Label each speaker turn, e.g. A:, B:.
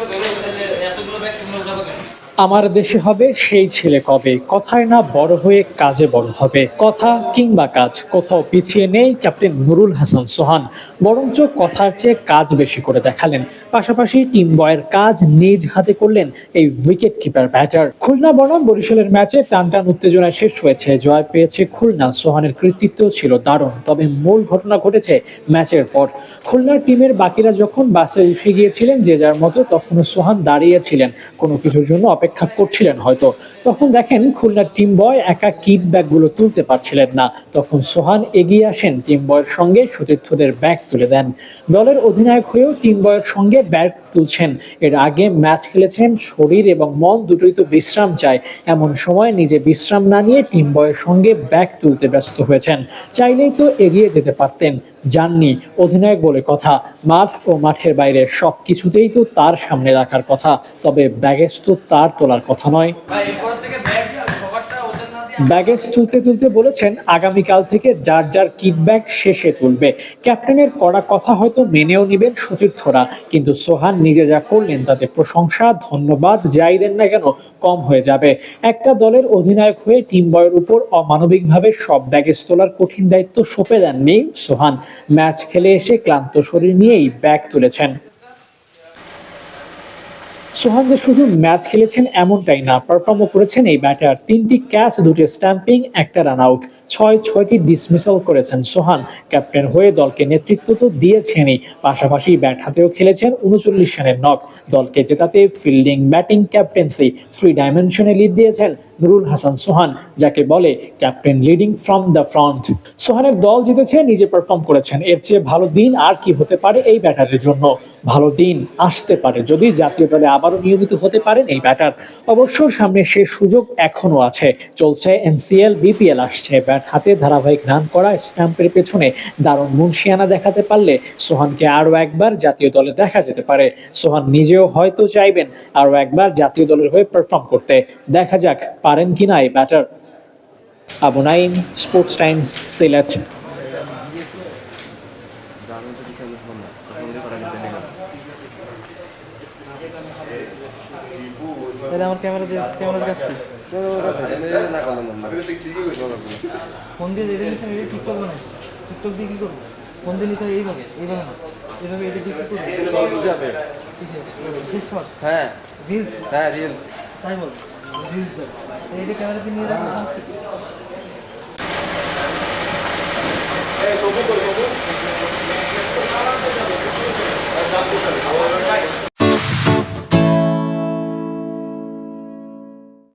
A: করে ধরে এতগুলো ব্যাগ তোমরা উঠাবো কেন? আমার দেশে হবে সেই ছেলে কবে? কথায় না বড় হয়ে কাজে বড় হবে। কথা কিংবা কাজ, কোথাও পিছিয়ে নেই ক্যাপ্টেন নুরুল হাসান সোহান। বরঞ্চ কথার চেয়ে কাজ বেশি করে দেখালেন। পাশাপাশি টিম বয়ের কাজ নিজ হাতে করলেন এই উইকেট কিপার ব্যাটার। খুলনা বনাম বরিশালের ম্যাচে টান টান উত্তেজনা শেষ হয়েছে। জয় পেয়েছে খুলনা। সোহানের কৃতিত্ব ছিল দারুণ, তবে মূল ঘটনা ঘটেছে ম্যাচের পর। খুলনার টিমের বাকিরা যখন বাসে উঠে গিয়েছিলেন যে যার মতো, তখনও সোহান দাঁড়িয়েছিলেন। কোনো কিছুর জন্য অপেক্ষা করছিলেন হয়তো। তখন দেখেন খুলনার টিম বয় একা কিট ব্যাগগুলো তুলতে পারছিলেন না। তখন সোহান এগিয়ে আসেন, টিম বয়ের সঙ্গে সতীর্থদের ব্যাগ তুলে দেন। দলের অধিনায়ক হয়েও টিম বয়ের সঙ্গে ব্যাগ তুলছেন। এর আগে ম্যাচ খেলেছেন, শরীর এবং মন দুটোই তো বিশ্রাম চায়। এমন সময় নিজে বিশ্রাম না নিয়ে টিম বয়ের সঙ্গে ব্যাগ তুলতে ব্যস্ত হয়েছেন। চাইলেই তো এগিয়ে যেতে পারতেন। যাননি। অধিনায়ক বলে কথা, মাঠ ও মাঠের বাইরে সব কিছুতেই তো তার সামনে রাখার কথা, তবে ব্যাগেজ তো তার তোলার কথা নয়। ব্যাগেজ তুলতে তুলতে বলেছেন, আগামীকাল থেকে যার যার কিট ব্যাগ শেষে তুলবে। ক্যাপ্টেনের কড়া কথা হয়তো মেনেও নেবেন সতীর্থরা, কিন্তু সোহান নিজে যা করলেন তাতে প্রশংসা, ধন্যবাদ, যাই দেন না কেন, কম হয়ে যাবে। একটা দলের অধিনায়ক হয়ে টিম বয়ের উপর অমানবিকভাবে সব ব্যাগেজ তোলার কঠিন দায়িত্ব সঁপে দেননি সোহান। ম্যাচ খেলে এসে ক্লান্ত শরীর নিয়েই ব্যাগ তুলেছেন। সোহান যে শুধু ম্যাচ খেলেছেন এমনটাই না পারফর্মও করেছেন এই ব্যাটার তিনটি ক্যাচ দুটি স্ট্যাম্পিং একটা রান আউট ছয়, ছয়টি ডিসমিসাল করেছেন সোহান। ক্যাপ্টেন হয়ে দলকে নেতৃত্ব তো দিয়েছেনই। পাশাপাশি ব্যাট হাতেও খেলেছেন উনচল্লিশ রানের নক দলকে জেতাতে ফিল্ডিং ব্যাটিং ক্যাপ্টেন্সি থ্রি ডাইমেনশনে লিড দিয়েছেন নুরুল হাসান সোহান, যাকে বলে captain leading from the front. সোহানের দল জিতেছে, নিজে পারফর্ম করেছেন। এর চেয়ে ভালো দিন আর কি হতে পারে এই ব্যাটারের জন্য? ভালো দিন আসতে পারে যদি জাতীয় দলে আবারও নিয়মিত হতে পারেন এই ব্যাটার অবশ্য সামনে সে সুযোগ এখনও আছে। চলছে এনসিএল বিপিএল আসছে। ব্যাট হাতে ধারাবাহিক রান করা স্ট্যাম্পের পেছনে দারুণ মুন্সিয়ানা দেখাতে পারলে সোহানকে আরও একবার জাতীয় দলে দেখা যেতে পারে। সোহান নিজেও হয়তো চাইবেন আরও একবার জাতীয় দলের হয়ে পারফর্ম করতে। দেখা যাক পারেন কি না এই batter? Abu Naim Sports Times Sylhet.
B: তাহলে আমার ক্যামেরা দিয়ে ক্যামেরার কাজ ফোন দিয়ে যেটা নিচ্ছেন এটা টিকটক বানাই। টিকটক দিয়ে কী করব? ফোন দিয়ে নিতে হয় এইভাবে এইভাবে না। এইভাবে এটা দিয়ে কী করব?
C: হ্যাঁ।
B: রিলস
C: হ্যাঁ রিলস
B: তাই বল। এটা ক্যামেরা দিয়ে নিয়ে রাখো।